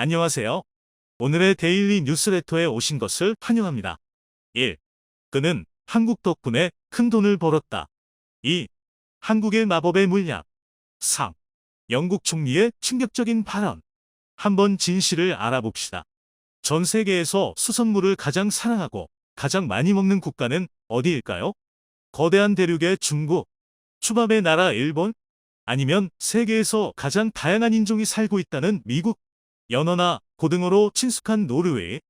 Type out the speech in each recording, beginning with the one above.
안녕하세요. 오늘의 데일리 뉴스레터에 오신 것을 환영합니다. 1. 그는 한국 덕분에 큰 돈을 벌었다. 2. 한국의 마법의 물약. 3. 영국 총리의 충격적인 발언. 한번 진실을 알아봅시다. 전 세계에서 수산물을 가장 사랑하고 가장 많이 먹는 국가는 어디일까요? 거대한 대륙의 중국, 초밥의 나라 일본, 아니면 세계에서 가장 다양한 인종이 살고 있다는 미국, 연어나 고등어로 친숙한 노르웨이?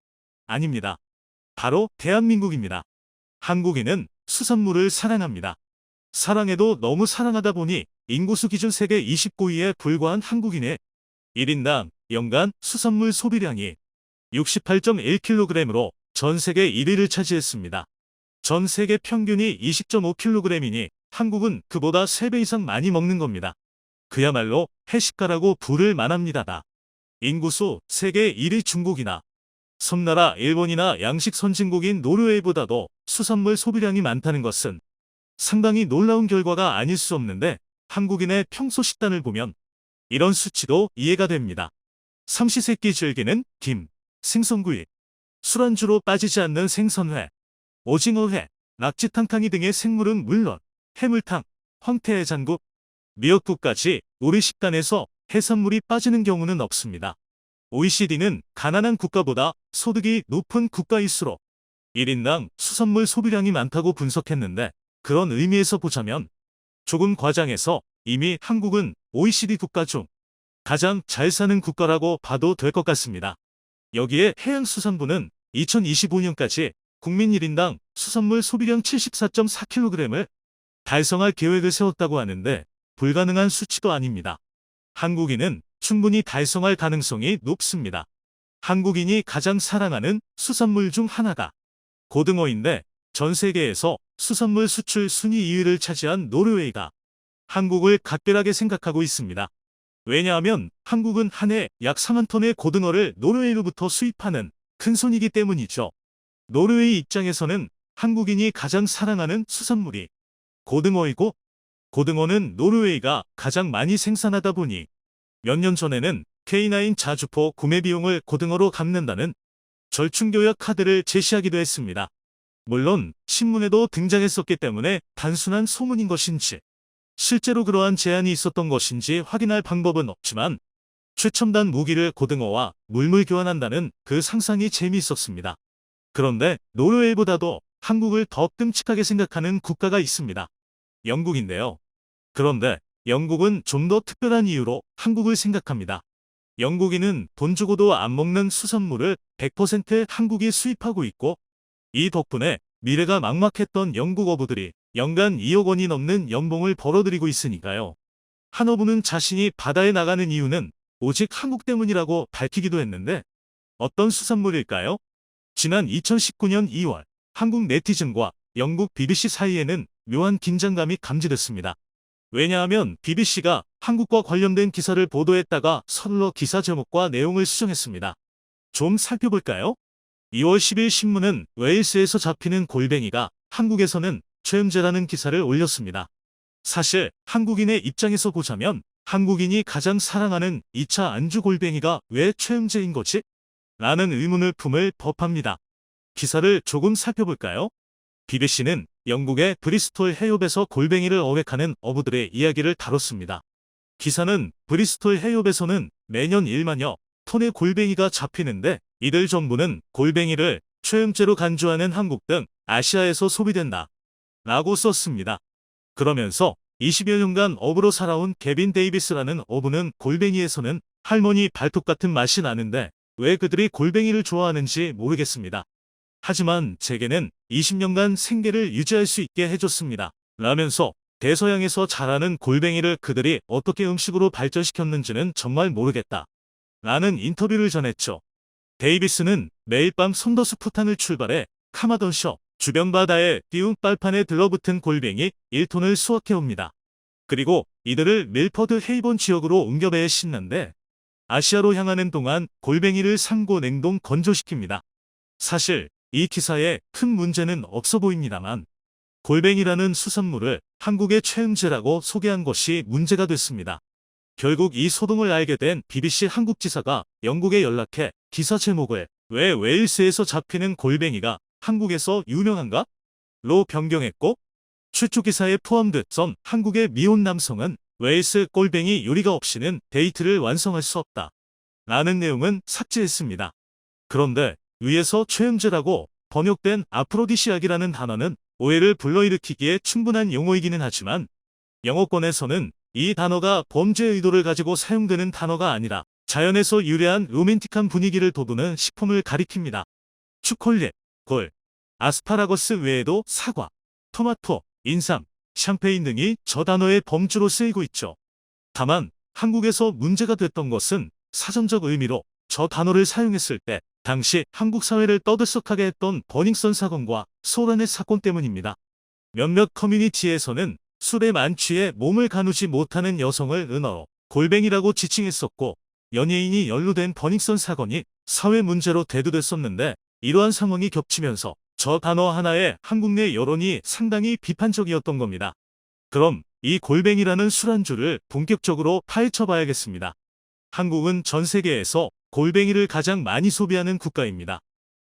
아닙니다. 바로 대한민국입니다. 한국인은 수산물을 사랑합니다. 사랑해도 너무 사랑하다 보니 인구수 기준 세계 29위에 불과한 한국인의 1인당 연간 수산물 소비량이 68.1kg으로 전 세계 1위를 차지했습니다. 전 세계 평균이 20.5kg이니 한국은 그보다 3배 이상 많이 먹는 겁니다. 그야말로 해식가라고 부를 만합니다. 인구수 세계 1위 중국이나 섬나라 일본이나 양식 선진국인 노르웨이보다도 수산물 소비량이 많다는 것은 상당히 놀라운 결과가 아닐 수 없는데 한국인의 평소 식단을 보면 이런 수치도 이해가 됩니다. 삼시세끼 즐기는 김, 생선구이, 술안주로 빠지지 않는 생선회, 오징어회, 낙지탕탕이 등의 생물은 물론 해물탕, 황태해 장국, 미역국까지 우리 식단에서 해산물이 빠지는 경우는 없습니다. OECD는 가난한 국가보다 소득이 높은 국가일수록 1인당 수산물 소비량이 많다고 분석했는데 그런 의미에서 보자면 조금 과장해서 이미 한국은 OECD 국가 중 가장 잘 사는 국가라고 봐도 될 것 같습니다. 여기에 해양수산부는 2025년까지 국민 1인당 수산물 소비량 74.4kg을 달성할 계획을 세웠다고 하는데 불가능한 수치도 아닙니다. 한국인은 충분히 달성할 가능성이 높습니다. 한국인이 가장 사랑하는 수산물 중 하나가 고등어인데 전 세계에서 수산물 수출 순위 2위를 차지한 노르웨이가 한국을 각별하게 생각하고 있습니다. 왜냐하면 한국은 한 해 약 4만 톤의 고등어를 노르웨이로부터 수입하는 큰 손이기 때문이죠. 노르웨이 입장에서는 한국인이 가장 사랑하는 수산물이 고등어이고 고등어는 노르웨이가 가장 많이 생산하다 보니 몇 년 전에는 K9 자주포 구매 비용을 고등어로 갚는다는 절충교역 카드를 제시하기도 했습니다. 물론 신문에도 등장했었기 때문에 단순한 소문인 것인지 실제로 그러한 제안이 있었던 것인지 확인할 방법은 없지만 최첨단 무기를 고등어와 물물 교환한다는 그 상상이 재미있었습니다. 그런데 노르웨이보다도 한국을 더 끔찍하게 생각하는 국가가 있습니다. 영국인데요. 그런데 영국은 좀 더 특별한 이유로 한국을 생각합니다. 영국인은 돈 주고도 안 먹는 수산물을 100% 한국이 수입하고 있고 이 덕분에 미래가 막막했던 영국 어부들이 연간 2억 원이 넘는 연봉을 벌어들이고 있으니까요. 한 어부는 자신이 바다에 나가는 이유는 오직 한국 때문이라고 밝히기도 했는데 어떤 수산물일까요? 지난 2019년 2월 한국 네티즌과 영국 BBC 사이에는 묘한 긴장감이 감지됐습니다. 왜냐하면 BBC가 한국과 관련된 기사를 보도했다가 서둘러 기사 제목과 내용을 수정했습니다. 좀 살펴볼까요? 2월 10일 신문은 웨일스에서 잡히는 골뱅이가 한국에서는 최음제라는 기사를 올렸습니다. 사실 한국인의 입장에서 보자면 한국인이 가장 사랑하는 2차 안주 골뱅이가 왜 최음제인 거지? 라는 의문을 품을 법합니다. 기사를 조금 살펴볼까요? BBC는 영국의 브리스톨 해협에서 골뱅이를 어획하는 어부들의 이야기를 다뤘습니다. 기사는 브리스톨 해협에서는 매년 1만여 톤의 골뱅이가 잡히는데 이들 전부는 골뱅이를 최음제로 간주하는 한국 등 아시아에서 소비된다. 라고 썼습니다. 그러면서 20여 년간 어부로 살아온 개빈 데이비스라는 어부는 골뱅이에서는 할머니 발톱 같은 맛이 나는데 왜 그들이 골뱅이를 좋아하는지 모르겠습니다. 하지만 제게는 20년간 생계를 유지할 수 있게 해줬습니다. 라면서 대서양에서 자라는 골뱅이를 그들이 어떻게 음식으로 발전시켰는지는 정말 모르겠다. 라는 인터뷰를 전했죠. 데이비스는 매일 밤 손더스 푸탄을 출발해 카마던셔 주변 바다에 띄운 빨판에 들러붙은 골뱅이 1톤을 수확해옵니다. 그리고 이들을 밀퍼드 헤이본 지역으로 옮겨 배에 싣는데 아시아로 향하는 동안 골뱅이를 상고 냉동 건조시킵니다. 사실 이 기사에 큰 문제는 없어 보입니다만 골뱅이라는 수산물을 한국의 최음제라고 소개한 것이 문제가 됐습니다. 결국 이 소동을 알게 된 BBC 한국 지사가 영국에 연락해 기사 제목을 왜 웨일스에서 잡히는 골뱅이가 한국에서 유명한가? 로 변경했고 최초 기사에 포함됐던 한국의 미혼 남성은 웨일스 골뱅이 요리가 없이는 데이트를 완성할 수 없다. 라는 내용은 삭제했습니다. 그런데 위에서 최음제라고 번역된 아프로디시악이라는 단어는 오해를 불러일으키기에 충분한 용어이기는 하지만 영어권에서는 이 단어가 범죄 의도를 가지고 사용되는 단어가 아니라 자연에서 유래한 로맨틱한 분위기를 돋우는 식품을 가리킵니다. 추콜릿, 골, 아스파라거스 외에도 사과, 토마토, 인삼, 샴페인 등이 저 단어의 범주로 쓰이고 있죠. 다만 한국에서 문제가 됐던 것은 사전적 의미로 저 단어를 사용했을 때 당시 한국 사회를 떠들썩하게 했던 버닝썬 사건과 소란의 사건 때문입니다. 몇몇 커뮤니티에서는 술에 만취해 몸을 가누지 못하는 여성을 은어로 골뱅이라고 지칭했었고 연예인이 연루된 버닝썬 사건이 사회 문제로 대두됐었는데 이러한 상황이 겹치면서 저 단어 하나에 한국 내 여론이 상당히 비판적이었던 겁니다. 그럼 이 골뱅이라는 술안주를 본격적으로 파헤쳐 봐야겠습니다. 한국은 전 세계에서 골뱅이를 가장 많이 소비하는 국가입니다.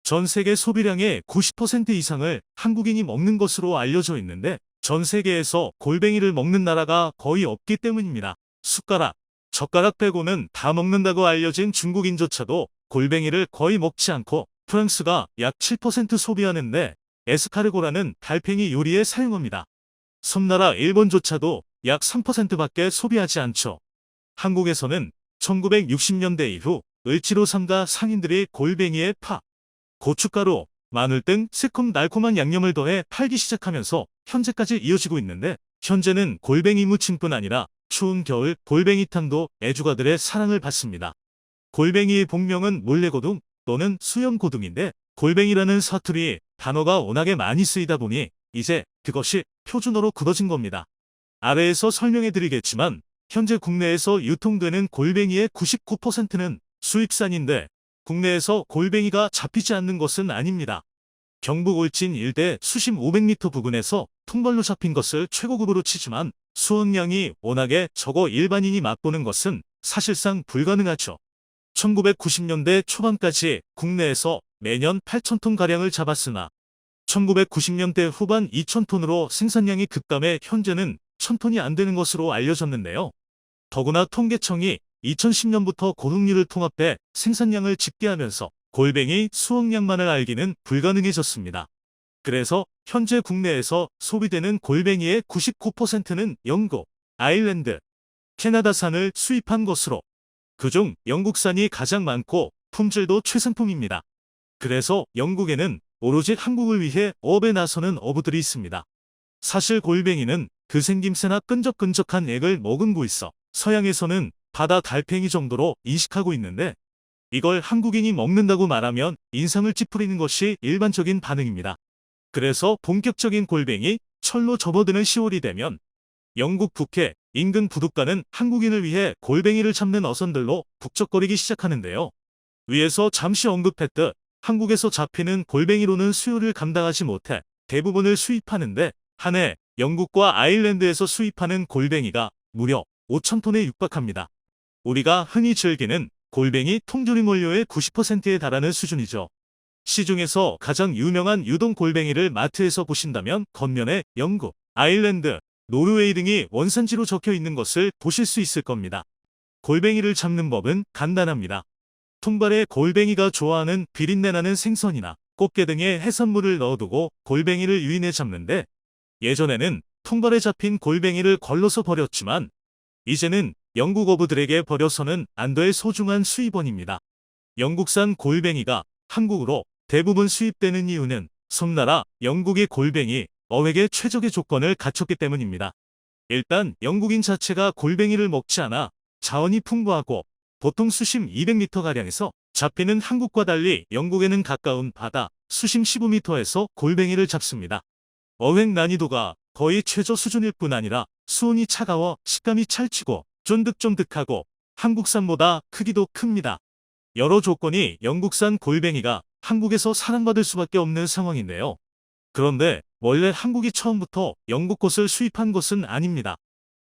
전 세계 소비량의 90% 이상을 한국인이 먹는 것으로 알려져 있는데 전 세계에서 골뱅이를 먹는 나라가 거의 없기 때문입니다. 숟가락, 젓가락 빼고는 다 먹는다고 알려진 중국인조차도 골뱅이를 거의 먹지 않고 프랑스가 약 7% 소비하는데 에스카르고라는 달팽이 요리에 사용합니다. 섬나라 일본조차도 약 3%밖에 소비하지 않죠. 한국에서는 1960년대 이후 을지로 삼가 상인들이 골뱅이에 파, 고춧가루, 마늘 등 새콤달콤한 양념을 더해 팔기 시작하면서 현재까지 이어지고 있는데 현재는 골뱅이 무침뿐 아니라 추운 겨울 골뱅이탕도 애주가들의 사랑을 받습니다. 골뱅이의 본명은 몰래고둥 또는 수염고둥인데 골뱅이라는 사투리 단어가 워낙에 많이 쓰이다 보니 이제 그것이 표준어로 굳어진 겁니다. 아래에서 설명해 드리겠지만 현재 국내에서 유통되는 골뱅이의 99%는 수입산인데 국내에서 골뱅이가 잡히지 않는 것은 아닙니다. 경북 울진 일대 수심 500m 부근에서 통발로 잡힌 것을 최고급으로 치지만 수확량이 워낙에 적어 일반인이 맛보는 것은 사실상 불가능하죠. 1990년대 초반까지 국내에서 매년 8,000톤 가량을 잡았으나 1990년대 후반 2,000톤으로 생산량이 급감해 현재는 1,000톤이 안 되는 것으로 알려졌는데요. 더구나 통계청이 2010년부터 고능률을 통합해 생산량을 집계하면서 골뱅이 수확량만을 알기는 불가능해졌습니다. 그래서 현재 국내에서 소비되는 골뱅이의 99%는 영국, 아일랜드, 캐나다산을 수입한 것으로 그중 영국산이 가장 많고 품질도 최상품입니다. 그래서 영국에는 오로지 한국을 위해 어업에 나서는 어부들이 있습니다. 사실 골뱅이는 그 생김새나 끈적끈적한 액을 머금고 있어 서양에서는 바다 달팽이 정도로 인식하고 있는데 이걸 한국인이 먹는다고 말하면 인상을 찌푸리는 것이 일반적인 반응입니다. 그래서 본격적인 골뱅이 철로 접어드는 10월이 되면 영국 북해 인근 부둣가는 한국인을 위해 골뱅이를 잡는 어선들로 북적거리기 시작하는데요. 위에서 잠시 언급했듯 한국에서 잡히는 골뱅이로는 수요를 감당하지 못해 대부분을 수입하는데 한 해 영국과 아일랜드에서 수입하는 골뱅이가 무려 5,000톤에 육박합니다. 우리가 흔히 즐기는 골뱅이 통조림 원료의 90%에 달하는 수준이죠. 시중에서 가장 유명한 유동 골뱅이를 마트에서 보신다면 겉면에 영국, 아일랜드, 노르웨이 등이 원산지로 적혀 있는 것을 보실 수 있을 겁니다. 골뱅이를 잡는 법은 간단합니다. 통발에 골뱅이가 좋아하는 비린내 나는 생선이나 꽃게 등의 해산물을 넣어두고 골뱅이를 유인해 잡는데 예전에는 통발에 잡힌 골뱅이를 걸러서 버렸지만 이제는 영국 어부들에게 버려서는 안 될 소중한 수입원입니다. 영국산 골뱅이가 한국으로 대부분 수입되는 이유는 섬나라 영국의 골뱅이 어획의 최적의 조건을 갖췄기 때문입니다. 일단 영국인 자체가 골뱅이를 먹지 않아 자원이 풍부하고 보통 수심 200m가량에서 잡히는 한국과 달리 영국에는 가까운 바다 수심 15m에서 골뱅이를 잡습니다. 어획 난이도가 거의 최저 수준일 뿐 아니라 수온이 차가워 식감이 찰지고 쫀득쫀득하고 한국산보다 크기도 큽니다. 여러 조건이 영국산 골뱅이가 한국에서 사랑받을 수밖에 없는 상황인데요. 그런데 원래 한국이 처음부터 영국 것을 수입한 것은 아닙니다.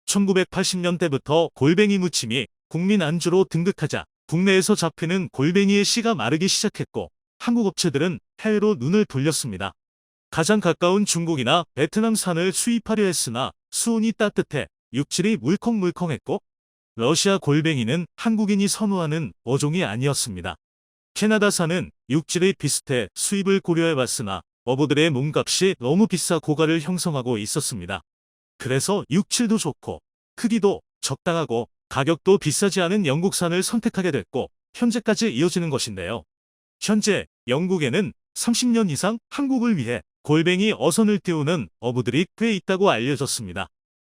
1980년대부터 골뱅이 무침이 국민 안주로 등극하자 국내에서 잡히는 골뱅이의 씨가 마르기 시작했고 한국 업체들은 해외로 눈을 돌렸습니다. 가장 가까운 중국이나 베트남산을 수입하려 했으나 수온이 따뜻해 육질이 물컹물컹했고 러시아 골뱅이는 한국인이 선호하는 어종이 아니었습니다. 캐나다산은 육질이 비슷해 수입을 고려해봤으나 어부들의 몸값이 너무 비싸 고가를 형성하고 있었습니다. 그래서 육질도 좋고 크기도 적당하고 가격도 비싸지 않은 영국산을 선택하게 됐고 현재까지 이어지는 것인데요. 현재 영국에는 30년 이상 한국을 위해 골뱅이 어선을 띄우는 어부들이 꽤 있다고 알려졌습니다.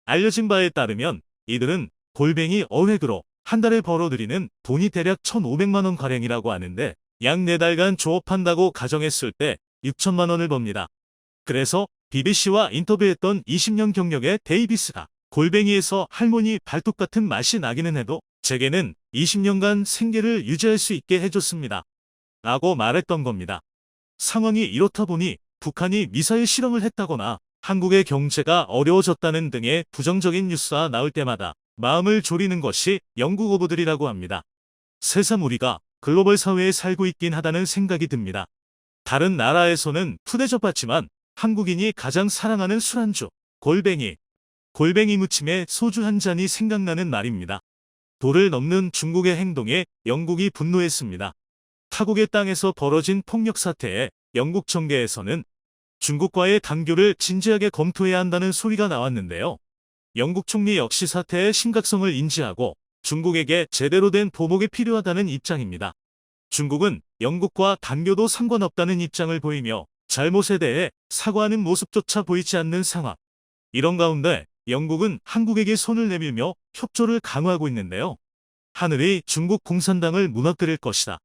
알려진 바에 따르면 이들은 골뱅이 어획으로 한 달에 벌어들이는 돈이 대략 1,500만 원 가량이라고 하는데 약 4달간 조업한다고 가정했을 때 6천만 원을 법니다. 그래서 BBC와 인터뷰했던 20년 경력의 데이비스가 골뱅이에서 할머니 발톱 같은 맛이 나기는 해도 제게는 20년간 생계를 유지할 수 있게 해줬습니다. 라고 말했던 겁니다. 상황이 이렇다 보니 북한이 미사일 실험을 했다거나 한국의 경제가 어려워졌다는 등의 부정적인 뉴스가 나올 때마다 마음을 졸이는 것이 영국 어부들이라고 합니다. 새삼 우리가 글로벌 사회에 살고 있긴 하다는 생각이 듭니다. 다른 나라에서는 푸대접받지만 한국인이 가장 사랑하는 술안주, 골뱅이. 골뱅이 무침에 소주 한 잔이 생각나는 말입니다. 도를 넘는 중국의 행동에 영국이 분노했습니다. 타국의 땅에서 벌어진 폭력 사태에 영국 정계에서는 중국과의 단교를 진지하게 검토해야 한다는 소리가 나왔는데요. 영국 총리 역시 사태의 심각성을 인지하고 중국에게 제대로 된 보복이 필요하다는 입장입니다. 중국은 영국과 단교도 상관없다는 입장을 보이며 잘못에 대해 사과하는 모습조차 보이지 않는 상황. 이런 가운데 영국은 한국에게 손을 내밀며 협조를 강화하고 있는데요. 하늘이 중국 공산당을 무너뜨릴 것이다.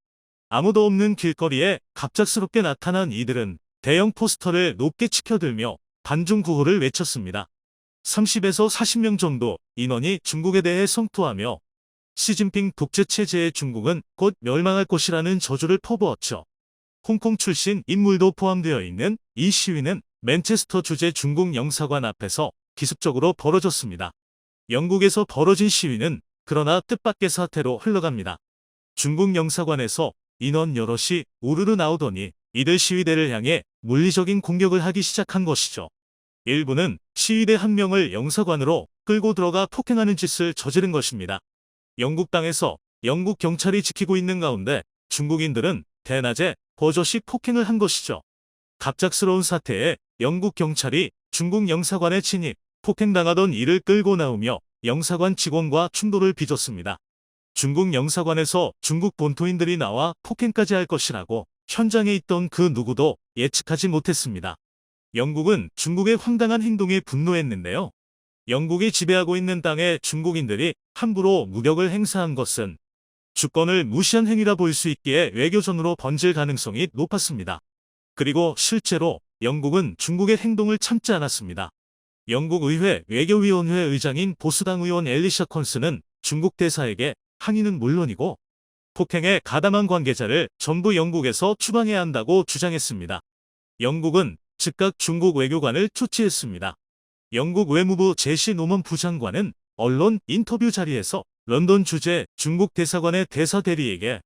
아무도 없는 길거리에 갑작스럽게 나타난 이들은 대형 포스터를 높게 치켜들며 반중 구호를 외쳤습니다. 30에서 40명 정도 인원이 중국에 대해 성토하며 시진핑 독재 체제의 중국은 곧 멸망할 것이라는 저주를 퍼부었죠. 홍콩 출신 인물도 포함되어 있는 이 시위는 맨체스터 주재 중국 영사관 앞에서 기습적으로 벌어졌습니다. 영국에서 벌어진 시위는 그러나 뜻밖의 사태로 흘러갑니다. 중국 영사관에서 인원 여럿이 우르르 나오더니 이들 시위대를 향해 물리적인 공격을 하기 시작한 것이죠. 일부는 시위대 한 명을 영사관으로 끌고 들어가 폭행하는 짓을 저지른 것입니다. 영국 땅에서 영국 경찰이 지키고 있는 가운데 중국인들은 대낮에 버젓이 폭행을 한 것이죠. 갑작스러운 사태에 영국 경찰이 중국 영사관에 진입, 폭행당하던 이를 끌고 나오며 영사관 직원과 충돌을 빚었습니다. 중국 영사관에서 중국 본토인들이 나와 폭행까지 할 것이라고 현장에 있던 그 누구도 예측하지 못했습니다. 영국은 중국의 황당한 행동에 분노했는데요. 영국이 지배하고 있는 땅에 중국인들이 함부로 무력을 행사한 것은 주권을 무시한 행위라 볼수 있기에 외교전으로 번질 가능성이 높았습니다. 그리고 실제로 영국은 중국의 행동을 참지 않았습니다. 영국 의회 외교위원회 의장인 보수당 의원 엘리샤 컨스는 중국 대사에게 항의는 물론이고 폭행에 가담한 관계자를 전부 영국에서 추방해야 한다고 주장했습니다. 영국은 즉각 중국 외교관을 조치했습니다. 영국 외무부 제시 노먼 부장관은 언론 인터뷰 자리에서 런던 주재 중국 대사관의 대사 대리에게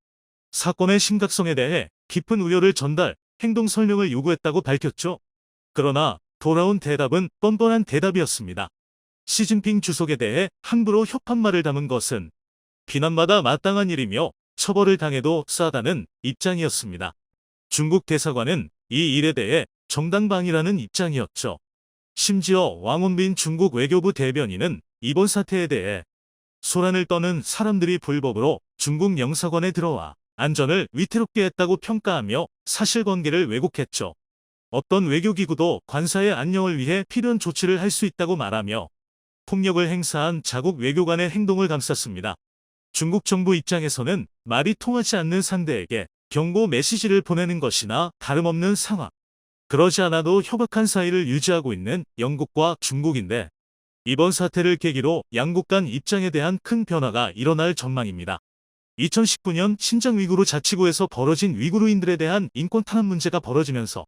사건의 심각성에 대해 깊은 우려를 전달, 행동 설명을 요구했다고 밝혔죠. 그러나 돌아온 대답은 뻔뻔한 대답이었습니다. 시진핑 주석에 대해 함부로 협한 말을 담은 것은 비난마다 마땅한 일이며 처벌을 당해도 싸다는 입장이었습니다. 중국 대사관은 이 일에 대해 정당방위라는 입장이었죠. 심지어 왕원빈 중국 외교부 대변인은 이번 사태에 대해 소란을 떠는 사람들이 불법으로 중국 영사관에 들어와 안전을 위태롭게 했다고 평가하며 사실관계를 왜곡했죠. 어떤 외교기구도 관사의 안녕을 위해 필요한 조치를 할 수 있다고 말하며 폭력을 행사한 자국 외교관의 행동을 감쌌습니다. 중국 정부 입장에서는 말이 통하지 않는 상대에게 경고 메시지를 보내는 것이나 다름없는 상황. 그러지 않아도 협약한 사이를 유지하고 있는 영국과 중국인데 이번 사태를 계기로 양국 간 입장에 대한 큰 변화가 일어날 전망입니다. 2019년 신장 위구르 자치구에서 벌어진 위구르인들에 대한 인권 탄압 문제가 벌어지면서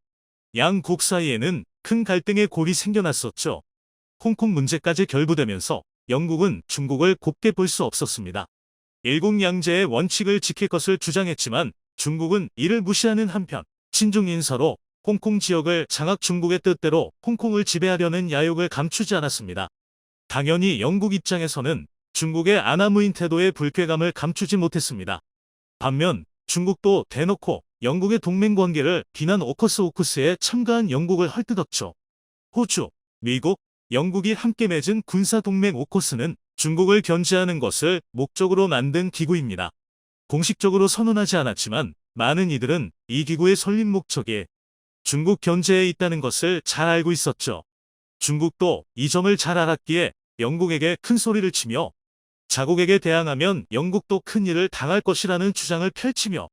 양국 사이에는 큰 갈등의 골이 생겨났었죠. 홍콩 문제까지 결부되면서 영국은 중국을 곱게 볼 수 없었습니다. 일국양제의 원칙을 지킬 것을 주장했지만 중국은 이를 무시하는 한편 친중 인사로 홍콩 지역을 장악 중국의 뜻대로 홍콩을 지배하려는 야욕을 감추지 않았습니다. 당연히 영국 입장에서는 중국의 아나무인 태도의 불쾌감을 감추지 못했습니다. 반면 중국도 대놓고 영국의 동맹 관계를 비난 오커스 오쿠스에 참가한 영국을 헐뜯었죠. 호주, 미국, 영국이 함께 맺은 군사 동맹 오커스는 중국을 견제하는 것을 목적으로 만든 기구입니다. 공식적으로 선언하지 않았지만 많은 이들은 이 기구의 설립 목적이 중국 견제에 있다는 것을 잘 알고 있었죠. 중국도 이 점을 잘 알았기에 영국에게 큰 소리를 치며 자국에게 대항하면 영국도 큰 일을 당할 것이라는 주장을 펼치며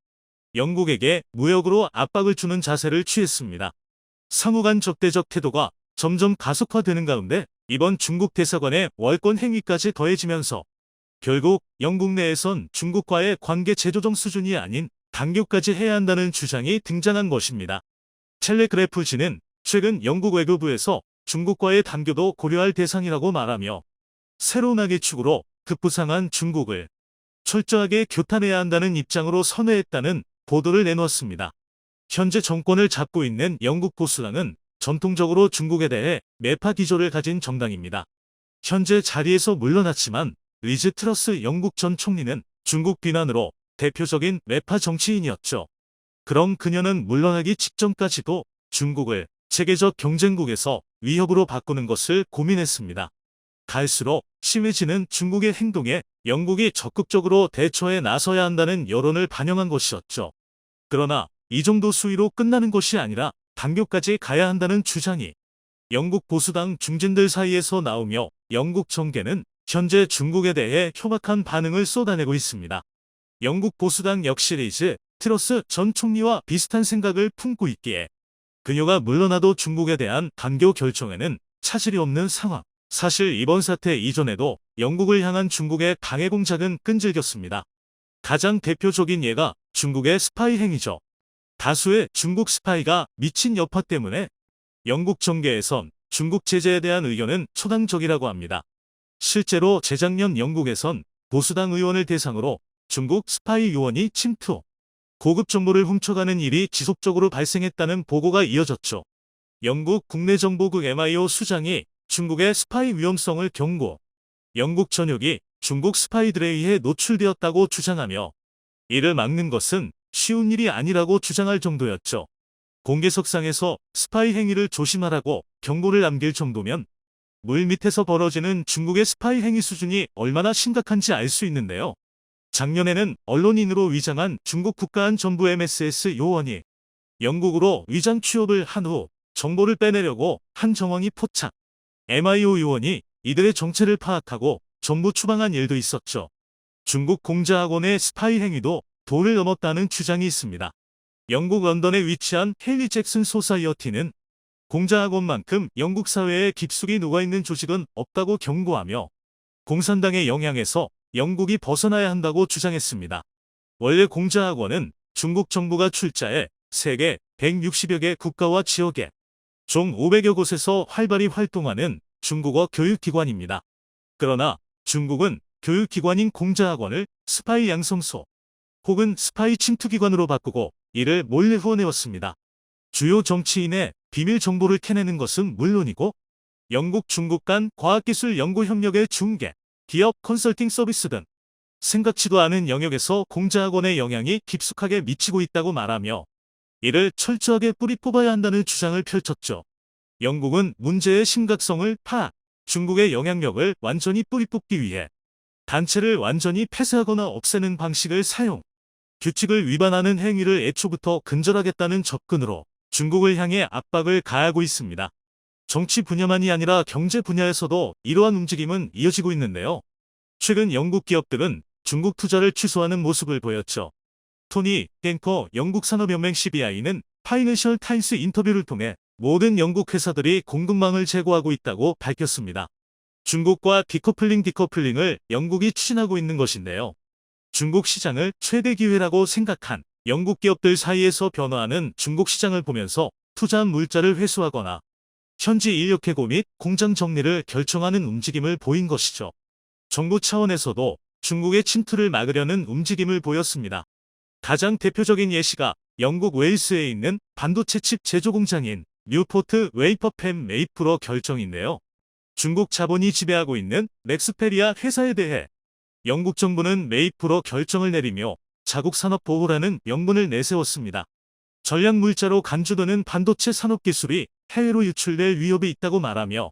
영국에게 무역으로 압박을 주는 자세를 취했습니다. 상호간 적대적 태도가 점점 가속화되는 가운데 이번 중국 대사관의 월권 행위까지 더해지면서 결국 영국 내에선 중국과의 관계 재조정 수준이 아닌 단교까지 해야 한다는 주장이 등장한 것입니다. 텔레그래프지는 최근 영국 외교부에서 중국과의 단교도 고려할 대상이라고 말하며 새로운 악의 축으로 급부상한 중국을 철저하게 교탄해야 한다는 입장으로 선회했다는 보도를 내놓았습니다. 현재 정권을 잡고 있는 영국 보수당은 전통적으로 중국에 대해 매파 기조를 가진 정당입니다. 현재 자리에서 물러났지만 리즈 트러스 영국 전 총리는 중국 비난으로 대표적인 매파 정치인이었죠. 그럼 그녀는 물러나기 직전까지도 중국을 세계적 경쟁국에서 위협으로 바꾸는 것을 고민했습니다. 갈수록 심해지는 중국의 행동에 영국이 적극적으로 대처해 나서야 한다는 여론을 반영한 것이었죠. 그러나 이 정도 수위로 끝나는 것이 아니라 단교까지 가야 한다는 주장이 영국 보수당 중진들 사이에서 나오며 영국 정계는 현재 중국에 대해 혐악한 반응을 쏟아내고 있습니다. 영국 보수당 역시 리즈 트러스 전 총리와 비슷한 생각을 품고 있기에 그녀가 물러나도 중국에 대한 단교 결정에는 차질이 없는 상황. 사실 이번 사태 이전에도 영국을 향한 중국의 방해 공작은 끈질겼습니다. 가장 대표적인 예가 중국의 스파이 행위죠. 다수의 중국 스파이가 미친 여파 때문에 영국 정계에선 중국 제재에 대한 의견은 초당적이라고 합니다. 실제로 재작년 영국에선 보수당 의원을 대상으로 중국 스파이 요원이 침투, 고급 정보를 훔쳐가는 일이 지속적으로 발생했다는 보고가 이어졌죠. 영국 국내 정보국 MIO 수장이 중국의 스파이 위험성을 경고, 영국 전역이 중국 스파이들에 의해 노출되었다고 주장하며 이를 막는 것은 쉬운 일이 아니라고 주장할 정도였죠. 공개석상에서 스파이 행위를 조심하라고 경고를 남길 정도면 물 밑에서 벌어지는 중국의 스파이 행위 수준이 얼마나 심각한지 알 수 있는데요. 작년에는 언론인으로 위장한 중국 국가안 전부 MSS 요원이 영국으로 위장 취업을 한 후 정보를 빼내려고 한 정황이 포착. MIO 요원이 이들의 정체를 파악하고 전부 추방한 일도 있었죠. 중국 공자학원의 스파이 행위도 도를 넘었다는 주장이 있습니다. 영국 런던에 위치한 헨리 잭슨 소사이어티는 공자학원만큼 영국 사회에 깊숙이 녹아있는 조직은 없다고 경고하며 공산당의 영향에서 영국이 벗어나야 한다고 주장했습니다. 원래 공자학원은 중국 정부가 출자해 세계 160여 개 국가와 지역에 총 500여 곳에서 활발히 활동하는 중국어 교육기관입니다. 그러나 중국은 교육기관인 공자학원을 스파이 양성소 혹은 스파이 침투기관으로 바꾸고 이를 몰래 후원해왔습니다. 주요 정치인의 비밀 정보를 캐내는 것은 물론이고 영국 중국 간 과학기술 연구 협력의 중개, 기업 컨설팅 서비스 등 생각지도 않은 영역에서 공자학원의 영향이 깊숙하게 미치고 있다고 말하며 이를 철저하게 뿌리 뽑아야 한다는 주장을 펼쳤죠. 영국은 문제의 심각성을 파악, 중국의 영향력을 완전히 뿌리 뽑기 위해 단체를 완전히 폐쇄하거나 없애는 방식을 사용, 규칙을 위반하는 행위를 애초부터 근절하겠다는 접근으로 중국을 향해 압박을 가하고 있습니다. 정치 분야만이 아니라 경제 분야에서도 이러한 움직임은 이어지고 있는데요. 최근 영국 기업들은 중국 투자를 취소하는 모습을 보였죠. 토니 땡커 영국 산업연맹 CBI는 파이낸셜 타임스 인터뷰를 통해 모든 영국 회사들이 공급망을 제고하고 있다고 밝혔습니다. 중국과 디커플링 디커플링을 영국이 추진하고 있는 것인데요. 중국 시장을 최대 기회라고 생각한 영국 기업들 사이에서 변화하는 중국 시장을 보면서 투자한 물자를 회수하거나 현지 인력 해고 및 공장 정리를 결정하는 움직임을 보인 것이죠. 정부 차원에서도 중국의 침투를 막으려는 움직임을 보였습니다. 가장 대표적인 예시가 영국 웨일스에 있는 반도체 칩 제조 공장인 뉴포트 웨이퍼펜 메이프로 결정인데요. 중국 자본이 지배하고 있는 렉스페리아 회사에 대해 영국 정부는 메이프로 결정을 내리며 자국 산업 보호라는 명분을 내세웠습니다. 전략 물자로 간주되는 반도체 산업 기술이 해외로 유출될 위협이 있다고 말하며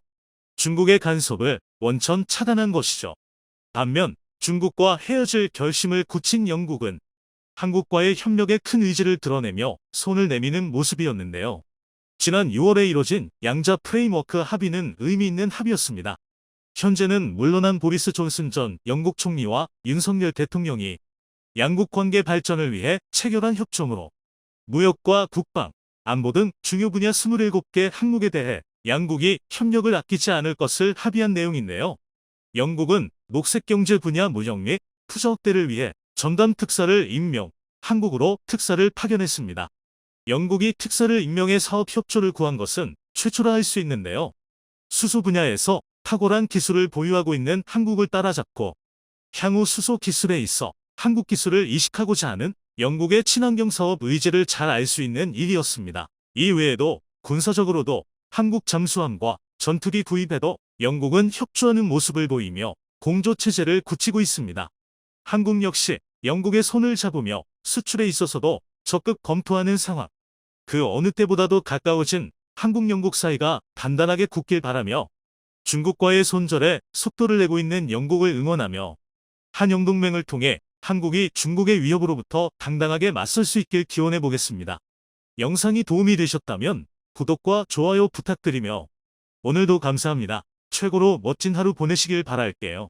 중국의 간섭을 원천 차단한 것이죠. 반면 중국과 헤어질 결심을 굳힌 영국은 한국과의 협력에 큰 의지를 드러내며 손을 내미는 모습이었는데요. 지난 6월에 이뤄진 양자 프레임워크 합의는 의미 있는 합의였습니다. 현재는 물러난 보리스 존슨 전 영국 총리와 윤석열 대통령이 양국 관계 발전을 위해 체결한 협정으로 무역과 국방, 안보 등 중요 분야 27개 항목에 대해 양국이 협력을 아끼지 않을 것을 합의한 내용인데요. 영국은 녹색경제 분야 무역 및 투자 확대를 위해 전담 특사를 임명, 한국으로 특사를 파견했습니다. 영국이 특사를 임명해 사업 협조를 구한 것은 최초라 할 수 있는데요. 수소 분야에서 탁월한 기술을 보유하고 있는 한국을 따라잡고 향후 수소 기술에 있어 한국 기술을 이식하고자 하는 영국의 친환경 사업 의지를 잘 알 수 있는 일이었습니다. 이 외에도 군사적으로도 한국 잠수함과 전투기 구입에도 영국은 협조하는 모습을 보이며 공조 체제를 굳히고 있습니다. 한국 역시 영국의 손을 잡으며 수출에 있어서도 적극 검토하는 상황. 그 어느 때보다도 가까워진 한국 영국 사이가 단단하게 굳길 바라며 중국과의 손절에 속도를 내고 있는 영국을 응원하며 한영동맹을 통해 한국이 중국의 위협으로부터 당당하게 맞설 수 있길 기원해 보겠습니다. 영상이 도움이 되셨다면 구독과 좋아요 부탁드리며 오늘도 감사합니다. 최고로 멋진 하루 보내시길 바랄게요.